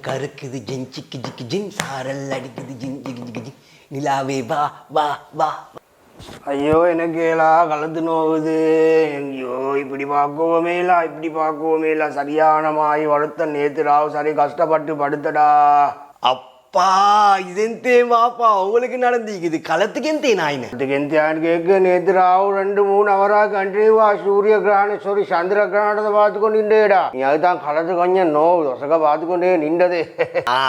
கருக்குது ஜின் சிக்கி ஜிக்கி ஜின் சாரல் அடிக்குது ஜின் ஜிகி ஜிகி ஜின் நிலாவே வா வா வா. ஐயோ எனக்கு ஏலா கலந்து நோவுது. ஐயோ இப்படி பார்க்கவுமே இல்ல இப்படி பார்க்கவுமே இல்ல. சரியான மாய் வளர்த்த நேத்து ராவ் சரி கஷ்டப்பட்டு படுத்தடா. அப்பா இதெந்தே வாப்பா உங்களுக்கு நடந்திக்குது களத்துக்கு எந்தே நாயின அதுக்கு எந்த கேட்க நேத்து ராவ் ரெண்டு மூணு அவரா கண்டினியூவா சூரிய கிரகணம் சாரி சந்திர கிரகணத்தை பார்த்து கொண்டு நின்றேடா. நீ அதுதான் களத்து கொஞ்சம் நோ ஒசக பார்த்து கொண்டே நின்றதே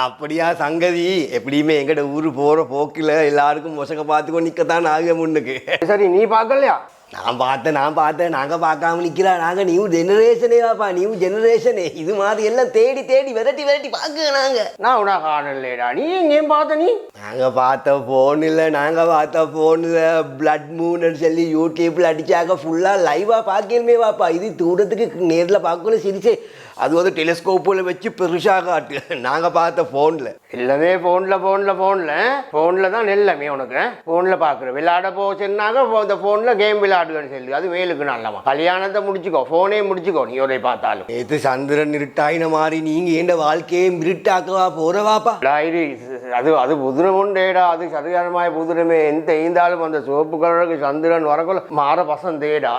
அப்படியா சங்கதி? எப்படியுமே எங்கட ஊரு போற போக்கில் எல்லாருக்கும் மொசக்க பார்த்து கொண்டு நிற்கத்தான் ஆக முன்னுக்கு சரி நீ பார்க்கலையா? நான் பார்த்தேன் நான் பார்த்தேன் நாங்கள் பார்க்காம நிற்கிறா நாங்கள் நியூ ஜெனரேஷனே வாப்பா நியூ ஜெனரேஷனே இது மாதிரி எல்லாம் தேடி தேடி விரட்டி விரட்டி பார்க்க நாங்கள் நான் உனா காணலேடா நீ எங்கேயும் பார்த்த நீ? நாங்கள் பார்த்த ஃபோனில் நாங்கள் பார்த்த ஃபோனில் பிளட் மூன்னு சொல்லி யூடியூப்பில் அடிச்சாக்க ஃபுல்லாக லைவாக பார்க்கணுமே வாப்பா. இது தூரத்துக்கு நேரில் பார்க்கணும் சிரிச்சே அது வந்து டெலிஸ்கோப்பில் வச்சு பெருசாக காட்டு. நாங்கள் பார்த்த ஃபோனில் எல்லாமே ஃபோனில் ஃபோனில் ஃபோனில் ஃபோனில் தான் எல்லாமே உனக்கு ஃபோனில் பார்க்குற. விளையாட போ சொன்னாங்க phone- இந்த ஃபோனில் கேம் விளையாடுவேன்னு சொல்லி. அது வேலுக்கு நல்லமா கல்யாணத்தை முடிச்சுக்கோ ஃபோனே முடிச்சுக்கோ நீ ஒரே பார்த்தாலும். நேற்று சந்திரன் இருட்டாயின மாதிரி நீங்கள் என் வாழ்க்கையை இருட்டாக்கவா போகிறவாப்பா டாயிரி அது அது புதிரம் உண்டேடா அது சரியானமாய புதிரமே எந்த எய்ந்தாலும் அந்த சிவப்பு கலருக்கு சந்திரன் வரக்குள்ள மாற பசந்தேடா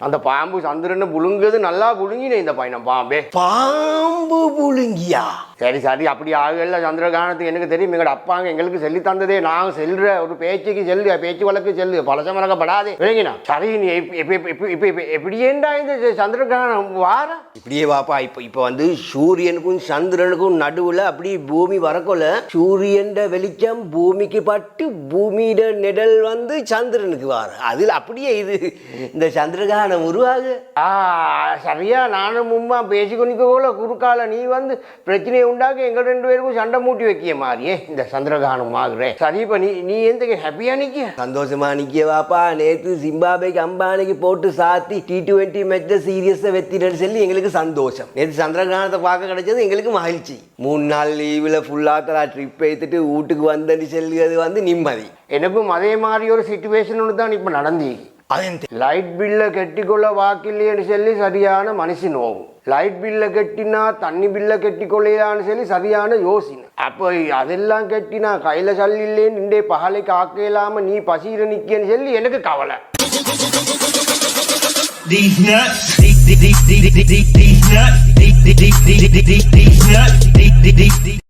அந்த பாம்பு சந்திரனை புழுங்குது நல்லா புழுங்கினே இந்த பையன் பாம்பே பாம்பு புழுங்கியா சரி சரி அப்படி ஆகல சந்திரகானத்துக்கு எனக்கு தெரியும் எங்களோட அப்பாங்க எங்களுக்கு சொல்லி தந்ததே நாங்கள் செல்ற ஒரு பேச்சுக்கு செல்லு பேச்சு வழக்கு செல்லு பழச மறக்கப்படாதே விளங்கினா சரி நீ இப்ப- இப்ப இப்ப- இப்ப இப்ப இப்ப எப்படி ஏண்டா இந்த சந்திரகிரகணம் வார இப்படியே வாப்பா இப்போ இப்போ வந்து சூரியனுக்கும் சந்திரனுக்கும் நடுவில் அப்படி பூமி வரக்குள்ள சூரியன் வெளிச்சம் பூமிக்கு பட்டு பூமியிட நிழல் வந்து சந்திரனுக்கு வர. அதில் அப்படியே இது. இந்த சந்திரகானம் உருவாகு. ஆ சரியா. நானும் மும்மா பேசிக்கொண்டிக்கோல குறுக்கால நீ வந்து பிரச்சனையை உண்டாக்க எங்க ரெண்டு பேருக்கும் சண்டை மூட்டி வைக்கிய மாதிரியே. இந்த சந்திரகானம் ஆகுறேன் சரி இப்ப நீ நீ எந்த ஹாப்பியா நிக்க சந்தோஷமா நிக்க வாப்பா. நேற்று ஜிம்பாபேக்கு அம்பானிக்கு போட்டு சாத்தி டி டுவெண்ட்டி மேட்சை சீரியஸாக வெத்தினு சொல்லி எங்களுக்கு சந்தோஷம். நேற்று சந்திரகிரகணத்தை பார்க்க கிடைச்சது எங்களுக்கு மகிழ்ச்சி. மூணு நாள் லீவில் ஃபுல்லாக தலா ட்ரிப் எடுத்துட்டு வீட்டுக்கு வந்தேன்னு சொல்லியது வந்து நிம்மதி எனக்கும் அதே மாதிரி ஒரு சுச்சுவேஷன் ஒன்று தான் இப்போ நடந்தி லைட் பில்லை கெட்டிக்கொள்ள வாக்கில்லைன்னு சொல்லி சரியான மனுஷி நோவும் லைட் பில்லை கெட்டினா தண்ணி பில்லை கெட்டிக்கொள்ளையான்னு சொல்லி சரியான யோசனை அப்போ அதெல்லாம் கெட்டினா கையில் சல்லி இல்லைன்னு இண்டே பகலைக்கு ஆக்க இல்லாம நீ பசியில நிக்கன்னு சொல்லி எனக்கு கவலை These nuts, these, these, these, these, these, nuts, these, nuts, these, these.